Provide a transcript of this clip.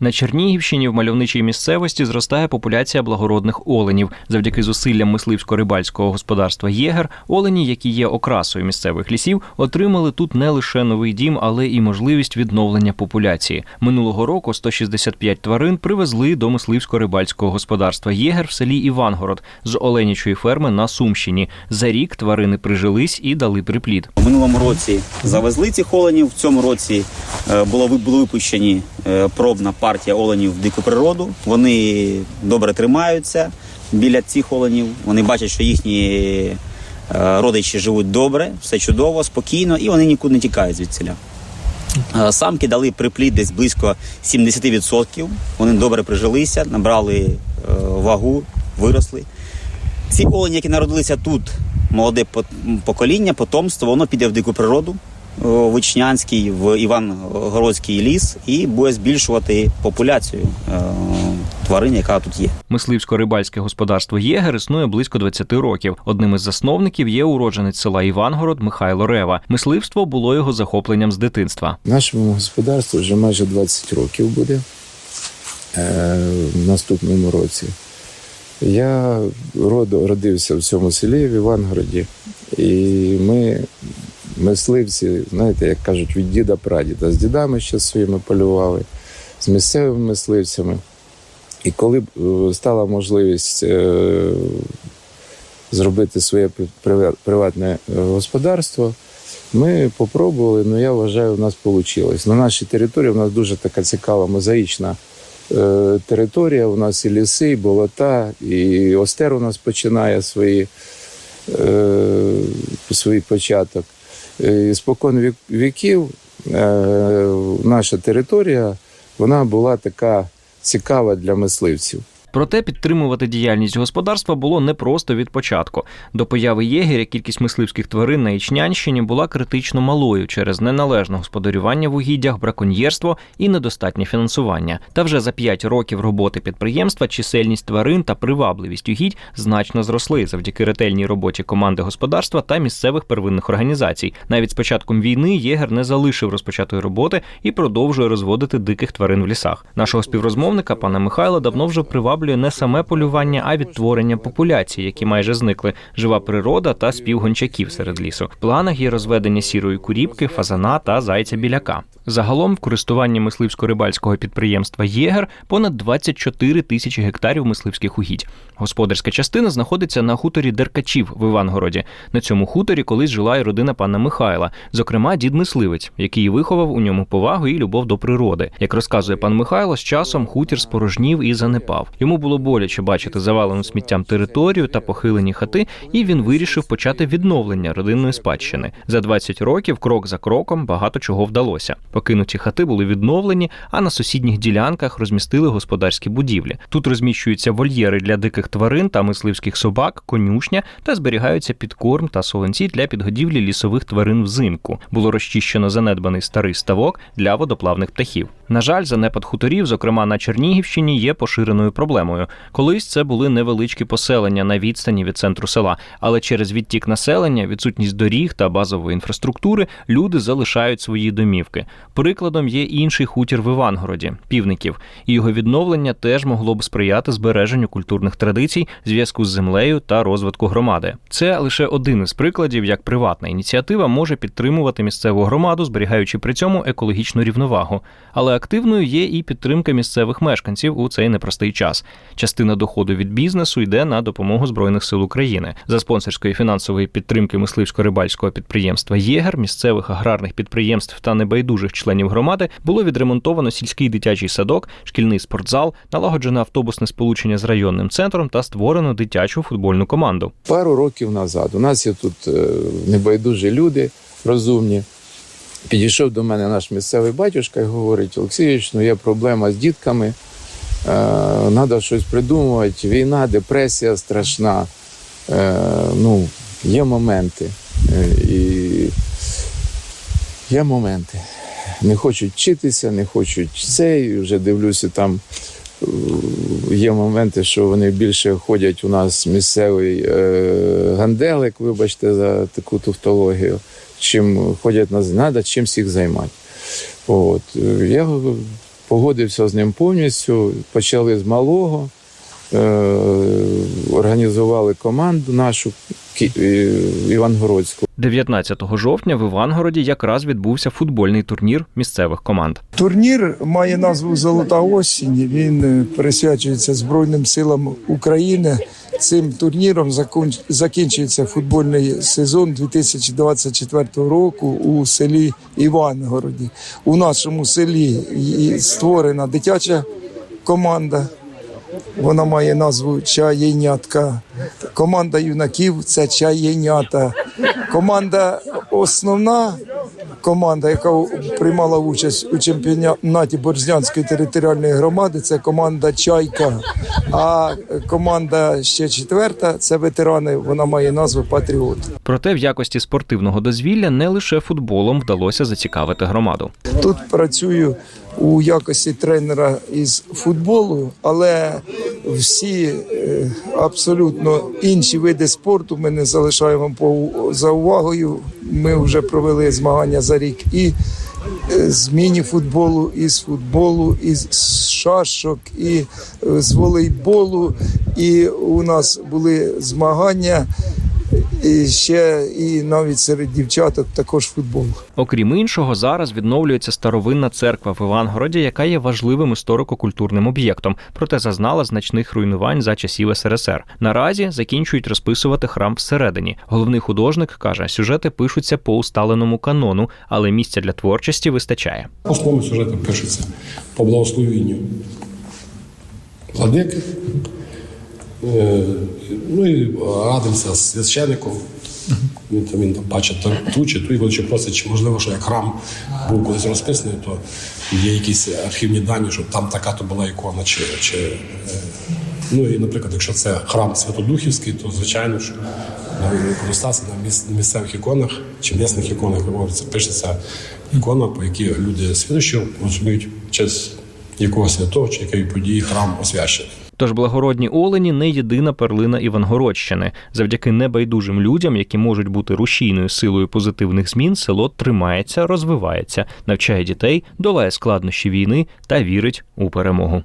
На Чернігівщині в мальовничій місцевості зростає популяція благородних оленів. Завдяки зусиллям мисливсько-рибальського господарства Єгер, олені, які є окрасою місцевих лісів, отримали тут не лише новий дім, але і можливість відновлення популяції. Минулого року 165 тварин привезли до мисливсько-рибальського господарства Єгер в селі Івангород з оленячої ферми на Сумщині. За рік тварини прижились і дали приплід. У минулому році завезли цих оленів. В цьому році е, було випущені пробна партія оленів в дику природу. Вони добре тримаються біля цих оленів. Вони бачать, що їхні е, родичі живуть добре, все чудово, спокійно, і вони нікуди не тікають звідсіля. Е, Самки дали приплід десь близько 70%. Вони добре прижилися, набрали е, вагу, виросли. Ці олені, які народилися тут, молоде покоління, потомство, воно піде в дику природу, Вичнянський, в Івангородський ліс і буде збільшувати популяцію е, тварин, яка тут є. Мисливсько-рибальське господарство Єгер існує близько 20 років. Одним із засновників є уродженець села Івангород Михайло Рева. Мисливство було його захопленням з дитинства. Нашому господарству вже майже 20 років буде е, в наступному році. Я родився в цьому селі в Івангороді, і ми, мисливці, знаєте, як кажуть, від діда прадіда. З дідами ще своїми полювали, з місцевими мисливцями. І коли е, стала можливість е, зробити своє приватне е, господарство, ми попробували, ну я вважаю, у нас вийшло. На нашій території у нас дуже така цікава мозаїчна територія. У нас і ліси, і болота, і Остер у нас починає свої, свій початок. І спокон вік, віків е, наша територія вона була така цікава для мисливців. Проте підтримувати діяльність господарства було непросто від початку. До появи єгеря кількість мисливських тварин на Ічнянщині була критично малою через неналежне господарювання в угіддях, браконьєрство і недостатнє фінансування. Та вже за 5 років роботи підприємства чисельність тварин та привабливість угідь значно зросли завдяки ретельній роботі команди господарства та місцевих первинних організацій. Навіть з початком війни єгер не залишив розпочатої роботи і продовжує розводити диких тварин в лісах. Нашого співрозмовника пана Михайла давно вже приваблює не саме полювання, а відтворення популяцій, які майже зникли, жива природа та спів гончаків серед лісу. В планах є розведення сірої куріпки, фазана та зайця біляка. Загалом в користуванні мисливсько-рибальського підприємства Єгер понад 24 тисячі гектарів мисливських угідь. Господарська частина знаходиться на хуторі Деркачів в Івангороді. На цьому хуторі колись жила і родина пана Михайла, зокрема дід мисливець, який виховав у ньому повагу і любов до природи. Як розказує пан Михайло, з часом хутір спорожнів і занепав. Йому було боляче бачити завалену сміттям територію та похилені хати, і він вирішив почати відновлення родинної спадщини. За 20 років, крок за кроком, багато чого вдалося. Покинуті хати були відновлені, а на сусідніх ділянках розмістили господарські будівлі. Тут розміщуються вольєри для диких тварин та мисливських собак, конюшня та зберігаються підкорм та солонці для підгодівлі лісових тварин взимку. Було розчищено занедбаний старий ставок для водоплавних птахів. На жаль, занепад хуторів, зокрема на Чернігівщині, є поширеною проблемою. Колись це були невеличкі поселення на відстані від центру села, але через відтік населення, відсутність доріг та базової інфраструктури люди залишають свої домівки. Прикладом є інший хутір в Івангороді півників, і його відновлення теж могло б сприяти збереженню культурних традицій, зв'язку з землею та розвитку громади. Це лише один із прикладів, як приватна ініціатива може підтримувати місцеву громаду, зберігаючи при цьому екологічну рівновагу. Але активною є і підтримка місцевих мешканців у цей непростий час. Частина доходу від бізнесу йде на допомогу Збройних сил України за спонсорської фінансової підтримки мисливсько-рибальського підприємства Єгер, місцевих аграрних підприємств та небайдужих членів громади було відремонтовано сільський дитячий садок, шкільний спортзал, налагоджено автобусне сполучення з районним центром та створено дитячу футбольну команду. Пару років назад у нас є тут е, небайдужі люди розумні. Підійшов до мене наш місцевий батюшка і говорить: Олексійович, ну є проблема з дітками, треба щось придумувати. Війна, депресія страшна. Е, ну, є моменти. Е, і є моменти. Не хочуть вчитися, не хочуть цей. Вже дивлюся, там е, є моменти, що вони більше ходять у нас місцевий е, ганделик, вибачте, за таку тавтологію, чим ходять на треба чимсь їх займати. От. е, Я погодився з ним повністю. Почали з малого, організували команду нашу Ки- е, Івангородську. 19 жовтня в Івангороді якраз відбувся футбольний турнір місцевих команд. Турнір має назву Золота осінь. Він е, присвячується Збройним силам України. Цим турніром закон- закінчується футбольний сезон 2024 року у селі Івангороді. У нашому селі створена дитяча команда. Вона має назву Чаєнятка. Команда юнаків це чаєнята. Команда основна команда, яка приймала участь у чемпіонаті Борзнянської територіальної громади, це команда Чайка. А команда ще четверта це ветерани. Вона має назву Патріот. Проте в якості спортивного дозвілля не лише футболом вдалося зацікавити громаду. Тут працюю у якості тренера із футболу, але всі е, абсолютно інші види спорту ми не залишаємо за увагою. Ми вже провели змагання за рік і е, з міні-футболу, і з футболу, і з шашок, і е, з волейболу. І у нас були змагання. І ще і навіть серед дівчаток також футбол. Окрім іншого, зараз відновлюється старовинна церква в Івангороді, яка є важливим історико-культурним об'єктом, проте зазнала значних руйнувань за часів СРСР. Наразі закінчують розписувати храм всередині. Головний художник каже, сюжети пишуться по усталеному канону, але місця для творчості вистачає. Основним сюжетом пишеться по благословенню владики. Е, Ну і радимося з священником. Він там, він там бачить ту- чи ту, і ще просить, чи можливо, що як храм був колись розписаний, то є якісь архівні дані, що там така то була ікона, чи, чи е, ну і, наприклад, якщо це храм Святодухівський, то звичайно, що на іконостасі на місцевих іконах чи місних іконах говориться, пишеться ікона, по якій люди свідчі розуміють час якого святого чи якої події храм освящений. Тож благородні олені не єдина перлина Івангородщини. Завдяки небайдужим людям, які можуть бути рушійною силою позитивних змін, село тримається, розвивається, навчає дітей, долає складнощі війни та вірить у перемогу.